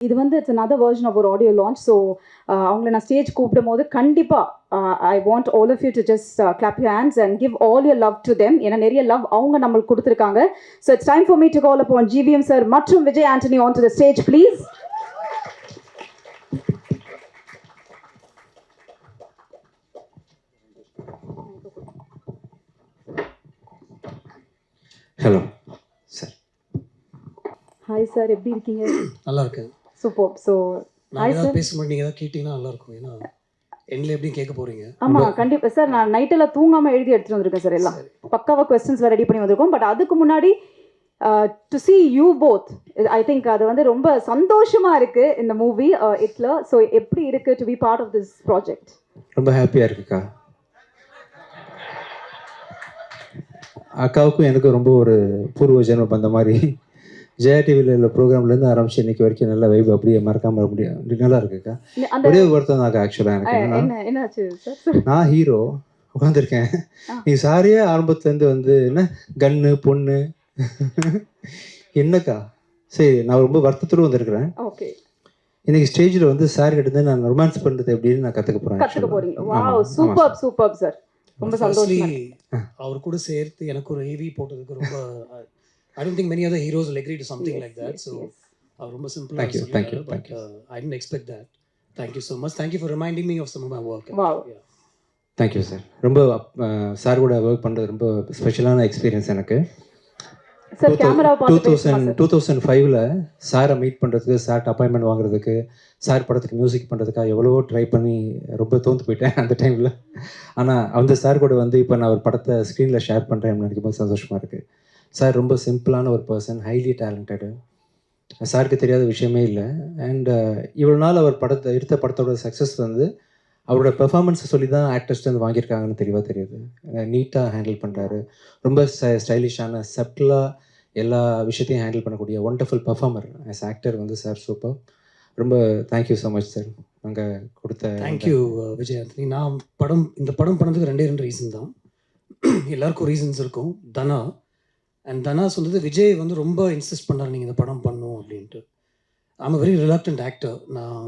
இது வந்து it's another version of ஒரு ஆடியோ லான்ச் ஸோ அவங்கள நான் ஸ்டேஜ் கூப்பிடும் போது கண்டிப்பாக I want all of you to just clap you hands and give all your love to them ஏன்னா நிறைய லவ் அவங்க நம்மளுக்கு கொடுத்துருக்காங்க. So it's time for me to call upon GVM sir மற்றும் Vijay Antony on to the stage please hello sir hi sir எப்படி இருக்கீங்க? நல்லா இருக்கு சூப்பர். ஸோ நான் பேசும்போது நீங்கள் ஏதாவது கேட்டிங்கன்னா நல்லா இருக்கும் ஏன்னா எண்ணில் எப்படியும் கேட்க போறீங்க. ஆமாம் கண்டிப்பாக சார் நான் நைட்டெல்லாம் தூங்காமல் எழுதி எடுத்துகிட்டு வந்திருக்கேன் சார். எல்லாம் பக்காவாக கொஸ்டின்ஸ் ரெடி பண்ணி வந்திருக்கோம். பட் அதுக்கு முன்னாடி to see you both I think அது வந்து ரொம்ப சந்தோஷமா இருக்கு இந்த மூவி இட்ல ஸோ எப்படி இருக்கு to be part of this project ரொம்ப ஹாப்பியாக இருக்குக்கா. அக்காவுக்கும் எனக்கும் ரொம்ப ஒரு பூர்வ ஜென்மம் அந்த மாதிரி ஜெயா டிவியில் உள்ள ப்ரோக்ராம்லேருந்து ஆரம்பிச்சு இன்னைக்கு வரைக்கும் நல்ல வைப் அப்படியே மறக்காம முடியும் அப்படி நல்லா இருக்குக்கா ஒரே ஒரு வருத்தம் தான்க்கா ஆக்சுவலாக எனக்கு நான் ஹீரோ உட்காந்துருக்கேன். நீ சாரியே ஆரம்பத்துலேருந்து வந்து என்ன கன்னு பொண்ணு? என்னக்கா? சரி நான் ரொம்ப வருத்தத்தோடு வந்திருக்கிறேன். ஓகே. இன்னைக்கு ஸ்டேஜில் வந்து சார் கிட்ட நான் ரொமான்ஸ் பண்ணுறது எப்படின்னு நான் கற்றுக்க போகிறேன் கத்துக்க போறீங்க. வாவ் சூப்பர் சூப்பர் சார் ரொம்ப சந்தோஷமா அவர் கூட சேர்த்து எனக்கு ஒரு ஏவி போட்டதுக்கு ரொம்ப I don't think many other heroes will agree to something like that so ரொம்ப சிம்பிளாக Thank you, thank you, thank but I didn't expect that. Thank you so much. Thank you for reminding me of some of my work. Wow. Yeah. Thank you sir ரொம்ப sir கூட work பண்ணுறது ரொம்ப ஸ்பெஷலான experience எனக்கு. Two பார்த்து thousand two thousand ஃபைவ்ல சாரை meet பண்ணுறதுக்கு சார்ட் அப்பாயின்மெண்ட் வாங்குறதுக்கு சார் படத்துக்கு மியூசிக் பண்ணுறதுக்காக எவ்வளவோ ட்ரை பண்ணி ரொம்ப தோந்து போயிட்டேன் அந்த டைமில் ஆனால் அந்த சார் கூட வந்து இப்போ நான் ஒரு படத்தை ஸ்க்ரீனில் ஷேர் பண்ணுறேன் நினைக்கும் போது சந்தோஷமாக இருக்குது சார் ரொம்ப சிம்பிளான ஒரு பர்சன் ஹைலி டேலண்டடு சாருக்கு தெரியாத விஷயமே இல்லை. அண்ட் இவ்வளோ நாள் அவர் படத்தை எடுத்த படத்தோட சக்ஸஸ் வந்து அவரோட பெர்ஃபார்மன்ஸை சொல்லி தான் ஆக்டர்ஸ் வந்து வாங்கியிருக்காங்கன்னு தெளிவாக தெரியுது. நீட்டாக ஹேண்டில் பண்ணுறாரு ரொம்ப ஸ்டைலிஷான சப்டிலாக எல்லா விஷயத்தையும் ஹேண்டில் பண்ணக்கூடிய ஒண்டர்ஃபுல் பர்ஃபார்மர் ஆஸ் ஆக்டர் வந்து சார் சூப்பர் ரொம்ப thank you so much sir நாங்கள் கொடுத்த தேங்க்யூ you uh, நான் படம் இந்த படம் பண்ணதுக்கு ரெண்டே ரெண்டு ரீசன் தான். எல்லாருக்கும் ரீசன்ஸ் இருக்கும். தனா அண்ட் தனா சொன்னது விஜய் வந்து ரொம்ப இன்சிஸ்ட் பண்ணார் நீங்கள் இந்த படம் பண்ணும் அப்படின்ட்டு. ஐம் வெரி ரிலாக்டன்ட் ஆக்டர் நான்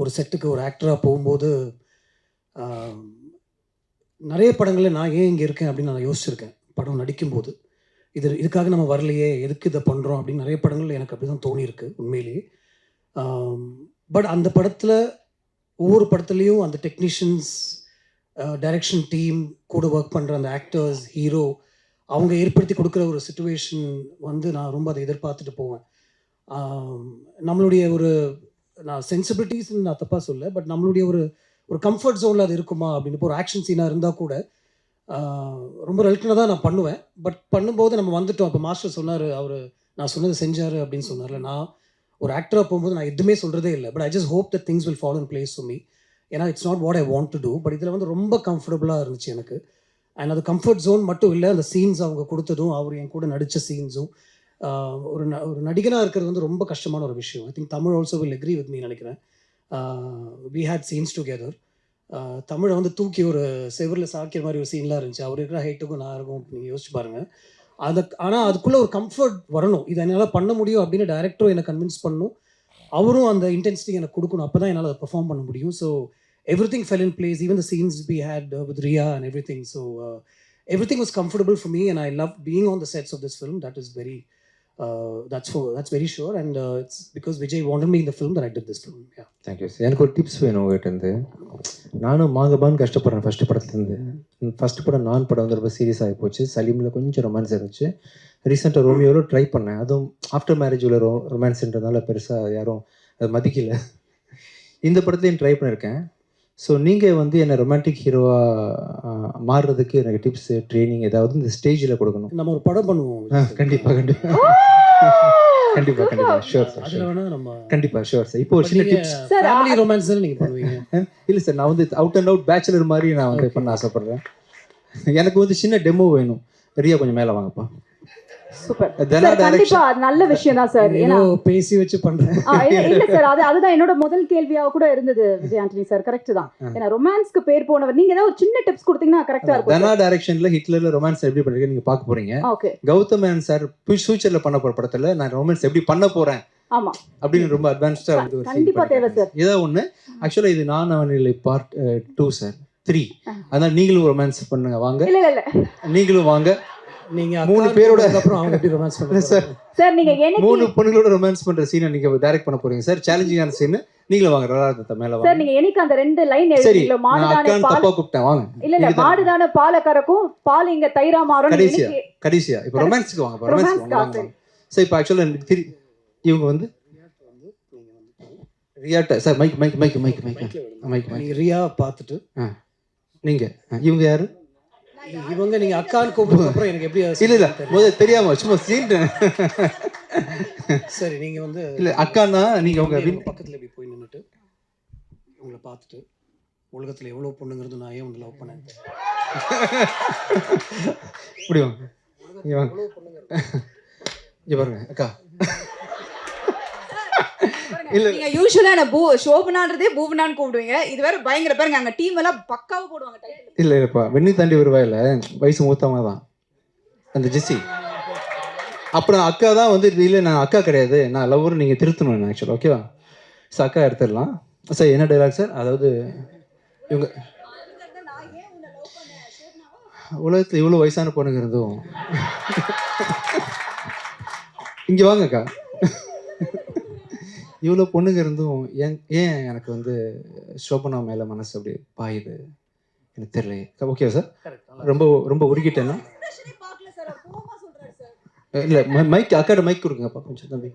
ஒரு செட்டுக்கு ஒரு ஆக்டராக போகும்போது நிறைய படங்களில் நான் ஏன் இங்கே இருக்கேன் அப்படின்னு நான் யோசிச்சிருக்கேன் படம் நடிக்கும்போது. இது இதுக்காக நம்ம வரலையே எதுக்கு இதை பண்ணுறோம் அப்படின்னு நிறைய படங்கள் எனக்கு அப்படி தான் தோணியிருக்கு உண்மையிலேயே. பட் அந்த படத்தில் ஒவ்வொரு படத்துலேயும் அந்த டெக்னீஷியன்ஸ் டைரக்ஷன் டீம் கூட ஒர்க் பண்ணுற அந்த ஆக்டர்ஸ் ஹீரோ அவங்க ஏற்படுத்தி கொடுக்குற ஒரு சுச்சுவேஷன் வந்து நான் ரொம்ப அதை எதிர்பார்த்துட்டு போவேன். நம்மளுடைய ஒரு நான் சென்சிபிலிட்டிஸ்ன்னு நான் தப்பாக சொல்ல பட் நம்மளுடைய ஒரு ஒரு கம்ஃபர்ட் ஜோனில் அது இருக்குமா அப்படின்னு இப்போ ஒரு ஆக்ஷன் சீனாக இருந்தால் கூட ரொம்ப ரெல்டனாக தான் நான் பண்ணுவேன். பட் பண்ணும்போது நம்ம வந்துட்டோம். இப்போ மாஸ்டர் சொன்னார் அவர் நான் சொன்னது செஞ்சார் அப்படின்னு சொன்னார்ல நான் ஒரு ஆக்டராக போகும்போது நான் எதுவுமே சொல்கிறதே இல்லை. But I just hope the things will follow in place to me ஏன்னா it's not what I want to do but இதில் வந்து ரொம்ப கம்ஃபர்டபுளாக இருந்துச்சு எனக்கு. அண்ட் அது கம்ஃபர்ட் ஜோன் மட்டும் இல்லை அந்த சீன்ஸ் அவங்க கொடுத்ததும் அவர் என் கூட நடித்த சீன்ஸும் ஒரு ந ஒரு நடிகனாக இருக்கிறது வந்து ரொம்ப கஷ்டமான ஒரு விஷயம். I think Tamil also will agree with me நினைக்கிறேன். வி ஹேட் சீன்ஸ் டுகெதர் தமிழை வந்து தூக்கி ஒரு செவரில் சாக்கிற மாதிரி ஒரு சீன்லாம் இருந்துச்சு. அவர் இருக்கிற ஹைட்டுக்கும் நான் இருக்கும் நீங்கள் யோசிச்சு பாருங்கள் அது ஆனால் அதுக்குள்ளே ஒரு கம்ஃபர்ட் வரணும். இதை என்னால் பண்ண முடியும் அப்படின்னு டேரக்டரும் என்னை கன்வின்ஸ் பண்ணணும் அவரும் அந்த இன்டென்சிட்டி எனக்கு கொடுக்கணும். அப்போ தான் என்னால் அதை பெர்ஃபார்ம் பண்ண முடியும். So everything fell in place even the scenes we had with Riya and everything so everything was comfortable for me and I love being on the sets of this film that is very that's very that's very sure and it's because Vijay wanted me இந்த film that I did this film thank you sir எனக்கு ஒரு tips வேணும் உங்ககிட்ட இருந்து நானும் மாங்கபான்னு கஷ்டப்படுறேன் first படத்துலேருந்து first படம் நான் படம் வந்து ரொம்ப சீரியஸ் ஆகி போச்சு. சலீமில் கொஞ்சம் ரொமான்ஸ் இருந்துச்சு. ரீசெண்டாக ரோமியோவில் ட்ரை பண்ணேன். அதுவும் ஆஃப்டர் மேரேஜ் உள்ள ரோ ரொமான்ஸ்ன்றதுனால பெருசாக யாரும் அது மதிக்கல. இந்த படத்துலையும் ட்ரை பண்ணியிருக்கேன் ஸோ நீங்கள் வந்து என்னை ரொமான்டிக் ஹீரோவாக மாறுறதுக்கு எனக்கு டிப்ஸ் ட்ரைனிங் ஏதாவது இந்த ஸ்டேஜில் கொடுக்கணும். நம்ம ஒரு படம் பண்ணுவோம். கண்டிப்பாக கண்டிப்பாக கண்டிப்பாக கண்டிப்பாக ஷோர் சார் அதில் வேணா நம்ம கண்டிப்பாக ஷோர் சார் இப்போ ஒரு சின்ன டிப்ஸ் ஃபேமிலி ரொமான்ஸ் நீங்கள் பண்ணுவீங்க? இல்லை சார் நான் வந்து அவுட் அண்ட் அவுட் பேச்சுலர் மாதிரி நான் வந்து பண்ண ஆசைப்படுறேன். எனக்கு வந்து சின்ன டெமோ வேணும். ரியா கொஞ்சம் மேலே வாங்கப்பா. நல்ல விஷயம் தான் சார் பேசி வச்சு பண்றேன் இல்ல சார் அது அதுதான் என்னோட முதல் கேள்வியாக கூட இருந்தது விஜய் ஆண்டனி சார் கரெக்ட் தான். ஏன்னா ரொமான்ஸ்க்கு பேர் போனவர். நீங்க ஏதாவது ஒரு சின்ன டிப்ஸ் கொடுத்தீங்கன்னா கரெக்டா இருக்கும் தனா டைரக்ஷன்ல ஹிட்லர்ல ரொமான்ஸ் எப்படி நீங்க பார்க்க போறீங்க. ஓகே கௌதம் மேனன் சார் ஃபியூச்சர்ல பண்ண போற படத்துல நான் ரொமான்ஸ் எப்படி பண்ண போறேன் ஆமா. அப்படின்னு ரொம்ப அட்வான்ஸ்டா வந்து ஒரு கண்டிப்பா தேவை சார் ஏதோ ஒண்ணு. ஆக்சுவலா இது நான் அவனிலை பார்ட் டூ சார் த்ரீ அதனால நீங்களும் ரொமான்ஸ் பண்ணுங்க வாங்க. நீங்களும் வாங்க. நீங்க மூணு பேரோட- அப்புறம் அவங்க எப்படி ரொமான்ஸ் பண்ணுறாங்க சார் சார் நீங்க எனக்கு மூணு பொண்ணுகளோட ரொமான்ஸ் பண்ற சீனை நீங்க டைரக்ட் பண்ண போறீங்க சார் சேலஞ்சிங்கான சீன் நீங்களும் வாங்க ரலாரதத்தை மேல சார் வாங்க நீங்க எனக்கு அந்த ரெண்டு லைன் சரி எழுதிங்களோ மாடுதானே பால் தப்பா கூப்பிட்டேன் வாங்க. இல்ல இல்ல. மாடுதானே பாலை கறக்கும் பால் இங்க தயிரா மாறும் கடைசியா கடைசியா. இப்போ ரொமான்ஸ்க்கு வாங்க ரொமான்ஸ்க்கு Romance-க்கா, வாங்க சார் இப்போ ஆக்சுவலாக திரி இவங்க வந்து ரியாட்ட sir mike mike mike mike mike mike mike நீங்க ரியா பார்த்துட்டு நீங்க. இவங்க யாரு? இவங்க நீங்க அக்கான்னு கூப்பிட்டதுக்கு அப்புறம் எனக்கு எப்படி இல்ல இல்ல. முதல்ல தெரியாம சும்மா சீன் சரி நீங்க வந்து இல்ல அக்கானா நீங்க உங்க பக்கத்துல இப்படி போய் நின்னுட்டு உங்களை பார்த்துட்டு உலகத்துல எவ்வளவு பொண்ணுங்கிறது நான் ஏன் வந்து லவ் பண்ணேன்? இப்படி வாங்க. இங்க வாங்க. இங்க பாருங்க அக்கா. இல்ல நீங்க யூஸ்வலா என்ன பூ சோபனான்றதே பூவனான்னு கூப்பிடுவீங்க இது வேற பயங்கர பாருங்க அங்க டீம் எல்லாம் பக்காவா போடுவாங்க title. இல்ல இல்லப்பா வெண்ணி தாண்டி வருவாயில வயசு மூத்தவங்க தான். அந்த ஜெஸ்ஸி. அப்புறம் அக்கா தான் வந்து இல்லை நான் அக்கா கிடையாது. நான் லவ்வர் நீங்கள் திருத்தணும் ஆக்சுவல் ஓகேவா சார் அக்கா எடுத்துடலாம். சார் என்ன டைலாக் சார் அதாவது இவங்க உலகத்தில் இவ்வளோ வயசான பொண்ணுங்க இருந்தும் இங்கே வாங்கக்கா இவ்வளோ பொண்ணுங்க இருந்தும் ஏன் ஏன் எனக்கு வந்து சோபனா மேலே மனசு அப்படி பாயுது? எனக்கு தெரியலையே. ஓகே சார் ரொம்ப ரொம்ப உருகிட்டேன்னா? இல்லை மைக் அக்காட மைக் கொடுங்கப்பா கொஞ்சம் தம்பி.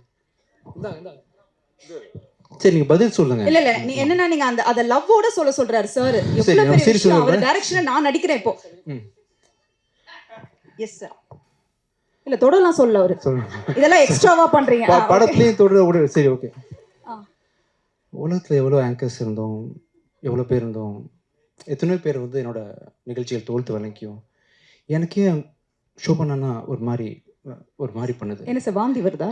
சரி நீங்கள் பதில் சொல்லுங்க. இல்ல இல்ல நீ என்னன்னா நீங்க அந்த அத லவ்வோட சொல்ல சொல்றாரு சார் எவ்வளவு நான் பெரிய விஷயம். அவர். டைரக்ஷன்ல நான் நடிக்கிறேன் இப்போ. ம். எஸ் சார் இல்ல தொடலாம் சொல்ல அவரு. இதெல்லாம் எக்ஸ்ட்ராவா பண்றீங்க. படத்துலயும் தொடர விட சரி ஓகே. உலகத்தில் எவ்வளோ ஆங்கர்ஸ் இருந்தோம் எவ்வளோ பேர் இருந்தோம் எத்தனையோ பேர் வந்து என்னோட நிகழ்ச்சிகள் தோல்த்து வழங்கியும் எனக்கே ஷோ பண்ணனா ஒரு மாதிரி ஒரு மாதிரி பண்ணுது. என்ன சார் வாந்தி வருதா?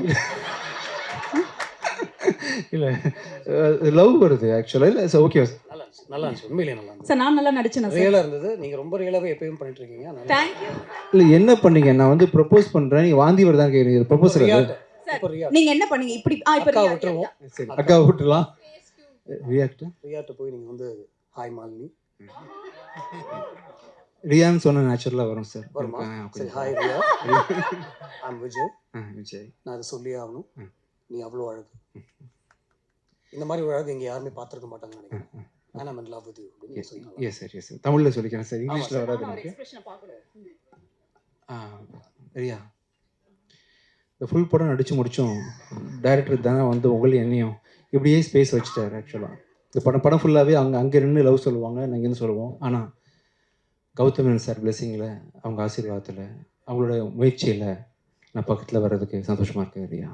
இல்லை லவ் வருது ஆக்சுவலாக இல்லை சார் ஓகே இருந்துச்சு நல்லா இருந்துச்சு உண்மையிலேயே நல்லா இருந்துச்சு சார் நான் நல்லா நடிச்சேன் சார்? ரியலா இருந்தது. நீங்க ரொம்ப ரியலாவே எப்பயும் பண்ணிட்டு இருக்கீங்க you. இல்லை என்ன பண்ணீங்க? நான் வந்து ப்ரப்போஸ் பண்ணுறேன் நீங்கள் வாந்தி வருதான்னு கேட்குறீங்க ப்ரப்போஸ் நீங்க என்ன பண்ணீங்க? இப்படி ஆ இப்ப அக்கா விட்டுருவோம். சரி அக்கா. விட்டுலாம் ரியாக்ட் ரியாட்ட போய் நீங்க வந்து ஹாய் மாலினி. ரியான்னு சொன்ன நேச்சுரலாக வரும் சார். வருமா? சரி. ஹாய் ரியா ஐம் விஜய் விஜய் நான் அதை சொல்லியே ஆகணும். நீ அவ்வளோ அழகு. இந்த மாதிரி ஒரு அழகு இங்க யாருமே பார்த்துருக்க மாட்டாங்கன்னு நினைக்கிறேன். நான் I'm in love with you அப்படின்னு எஸ் சார் எஸ் தமிழில் சொல்லிக்கிறேன் சார் இங்கிலீஷில். வராது எனக்கு. ஆ, ரியா இந்த ஃபுல் படம் நடித்து முடித்தோம் டைரக்டர் தானே வந்து உங்களையும் என்னையும் இப்படியே ஸ்பேஸ் வச்சுட்டார் ஆக்சுவலாக இந்த படம் படம் ஃபுல்லாகவே அங்கே அங்கே நின்று லவ் சொல்லுவாங்க நாங்கள் இங்கேருந்து சொல்லுவோம். ஆனால் கௌதமன் சார் பிளெஸிங்கில் அவங்க ஆசீர்வாதத்தில் அவங்களோட முயற்சியில் நான் பக்கத்தில் வர்றதுக்கு சந்தோஷமாக இருக்கேன் ரியா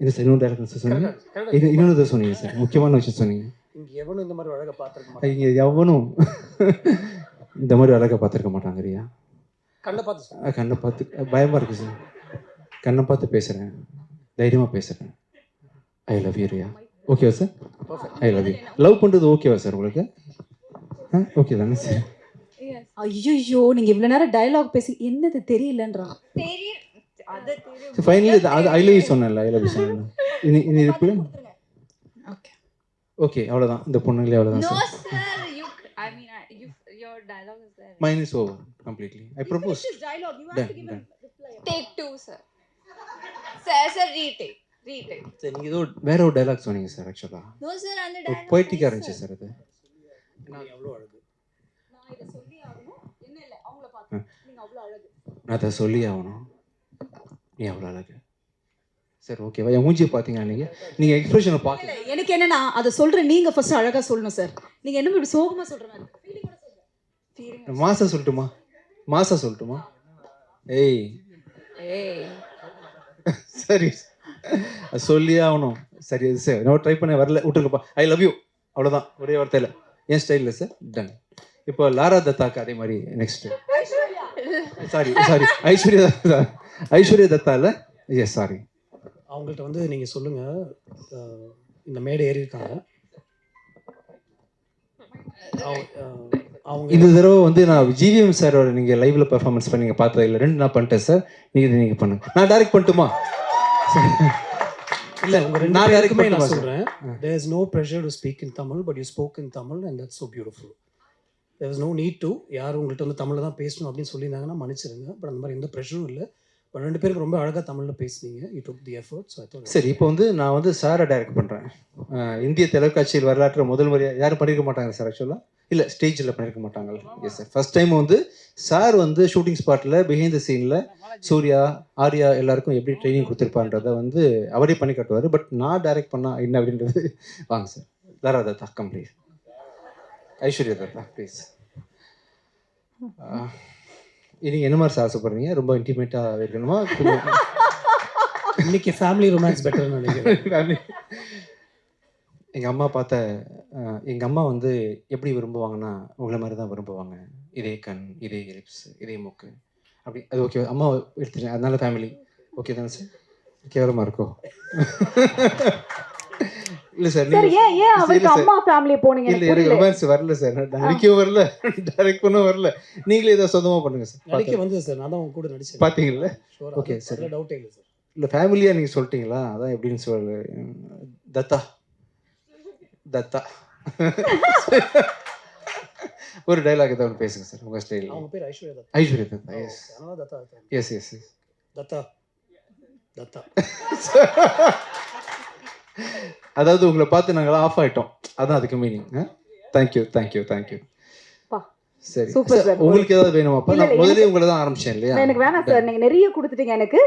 இது சார் இன்னொரு டேரக்டர் சார் சொன்னீங்க? இது இன்னொரு சொன்னீங்க சார் முக்கியமான விஷயம் சொன்னீங்க. இங்க எவனும் இந்த மாதிரி அழகை பார்த்துருக்க மாட்டாங்க. இங்கே எவனும் இந்த மாதிரி அழகை பார்த்துருக்க மாட்டாங்க ரியா கண்ணை பார்த்து கண்ணை பார்த்து பயமாக இருக்குது சார். கண்ணை பார்த்து பேசுகிறேன் தைரியமாக பேசுகிறேன் ஐ லவ் யூ ரியா. ஓகேவா sir? I love you love பண்ணுறது ஓகேவா சார் உங்களுக்கு? ஆ ஓகே தானே சார்? ஐயோ நீங்க இவ்வளவு நேரம் டயலாக் பேசி என்னது தெரியலன்றான் தெரியும் அது தெரியும் ஃபைனலி அது ஐ லவ் யூ சொன்னேன்ல ஐ லவ் யூ சொன்னேன் இனி இனி. ஓகே அவ்வளோதான் இந்த பொண்ணுங்களே அவ்வளோதான் No, sir sir. You, I mean, I, you, your dialogue is there. Mine is over completely I to give done Take two, sir. Sir, sir, retake. Retake. Sir நீங்கள் ஏதோ வேற ஒரு டைலாக் சொன்னீங்க சார் ஆக்சுவலாக No, sir, and the ஒரு dialogue. பொய்ட்டிக்காக இருந்துச்சு sir அது. அழகு. நான் இதை சொல்லி ஆகணும். என்ன இல்ல அவங்கள பார்த்து நீங்க அவ்வளவு அழகு. நான் அதை சொல்லி ஆகணும். நீ அவ்வளோ அழகு. சார் ஓகேவா என் மூஞ்சியை பார்த்தீங்கன்னா நீங்கள் நீங்கள் எக்ஸ்பிரஷனை பார்க்கல எனக்கு என்னன்னா அதை சொல்ற நீங்க ஃபர்ஸ்ட் அழகா சொல்லணும் சார் நீங்க என்ன இப்படி சோகமா சொல்ற மாதிரி. மாசா சொல்லட்டுமா? மாசா சொல்லட்டுமா? ஏய். Hey. சரி. அது சொல்லியே ஆகணும். சரி சார். நான் ட்ரை பண்ண வரல. விட்டுருங்கப்பா ஐ லவ் யூ அவ்வளோதான் ஒரே வார்த்தையில் என் ஸ்டைலில் சார் டன் இப்போ லாரா தத்தாக்கு அதே மாதிரி next sorry sorry Aishwarya Aishwarya Dutta இல்லை? எஸ் சாரி அவங்கள்ட்ட வந்து நீங்க சொல்லுங்க. அஹ், இந்த மேடை ஏறி இருக்காங்க அவங்க- இந்த தடவை வந்து நான் ஜிவிஎம் சாரோட நீங்கள் லைவ்ல பெர்ஃபார்மன்ஸ் பண்ணி நீங்கள் பார்த்தது இல்லை. ரெண்டு நான் பண்ணிட்டேன் சார் நீங்கள் இது நீங்கள் பண்ணுங்க. நான் டைரக்ட் பண்ணட்டுமா? இல்ல உங்க ரெண்டு நான் பேருக்குமே நான் ஆ. there is no pressure to speak in tamil but you spoke in tamil and that's so beautiful. There was no need to. யார் உங்கள்கிட்ட வந்து தமிழ்ல தான் பேசணும் அப்படின்னு சொல்லியிருந்தாங்கன்னா மன்னிச்சிருங்க. பட் அந்த மாதிரி எந்த ப்ரெஷரும் இல்லை. பட் ரெண்டு பேருக்கு ரொம்ப அழகாக தமிழில் பேசுனீங்க. You took the effort so சரி இப்போ வந்து நான் வந்து சாரை டைரக்ட் பண்ணுறேன் இந்திய தொலைக்காட்சியில் வரலாற்று முதல் முறையாக யாரும் பண்ணியிருக்க மாட்டாங்க சார் ஆக்சுவலாக இல்லை ஸ்டேஜில் பண்ணியிருக்க மாட்டாங்க. எஸ் சார் ஃபர்ஸ்ட் டைம் வந்து சார் வந்து ஷூட்டிங் ஸ்பாட்டில் பிஹைண்ட் த சீனில் சூர்யா ஆர்யா எல்லாருக்கும் எப்படி ட்ரைனிங் கொடுத்துருப்பான்றதை வந்து அவரே பண்ணி காட்டுவார். பட் நான் டைரக்ட் பண்ணா என்ன அப்படின்றது வாங்க sir Tara Dutta complete Aishwarya Dutta please இனி என்ன மாதிரி சார் ஆசைப்படுறீங்க ரொம்ப இன்டிமேட்டாக இருக்கணுமா? இன்னைக்கு ஃபேமிலி ரொமான்ஸ் பெட்டர்னு நினைக்கிறேன். எங்கள் அம்மா பார்த்த அஹ், எங்க அம்மா வந்து எப்படி விரும்புவாங்கன்னா உங்களை மாதிரி தான் விரும்புவாங்க. இதே கண் இதே லிப்ஸ் இதே மூக்கு. அப்படி அது ஓகே அம்மா எடுத்துட்டேன். அதனால ஃபேமிலி ஓகே தானே சார் கேவலமாக இருக்கோ? இல்லை சார் சார் ஏன் ஏன் அவருக்கு. அம்மா ஃபேமிலி போனீங்க இல்லை எனக்கு ரொமான்ஸ் வரல சார். நான் நடிக்கவும் வரல டைரக்ட் பண்ண வரல. நீங்களே ஏதோ சொந்தமாக பண்ணுங்க சார். நடிக்க வந்து சார். நான் தான் உங்க கூட நடிச்சேன். Okay, okay. சார். டவுட்டே இல்லை சார். இல்லை ஃபேமிலியாக நீங்கள் சொல்லிட்டீங்களா? அதான் எப்படின்னு சொல்லு. தத்தா. தத்தா. ஒரு டைலாக் ஏதாவது ஒன்று பேசுங்க சார் உங்கள் ஸ்டைலில் அவங்க பேர் ஐஸ்வர்யா தத்தா. ஐஸ்வர்யா தத்தா எஸ் அதனால Dutta Dutta. Yes yes yes Dutta. Dutta. அதாவது உங்களை பார்த்து நாங்களாம் ஆஃப் ஆயிட்டோம். அதான் அதுக்கு மீனிங் தேங்க்யூ தேங்க்யூ தேங்க்யூ. சரி. உங்களுக்கு ஏதாவது வேணுமாப்பா நான் இல்ல, முதலே உங்களை தான் ஆரம்பிச்சேன் இல்லையா? எனக்கு வேணாம் சார் நீங்க நிறைய கொடுத்துட்டீங்க எனக்கு.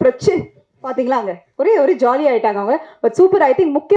பிரச்சனை பாத்தீங்களா அங்க? ஒரே ஒரே ஜாலி ஆயிட்டாங்க அவங்க. பட் சூப்பர் ஐ திங்க் முக்கிய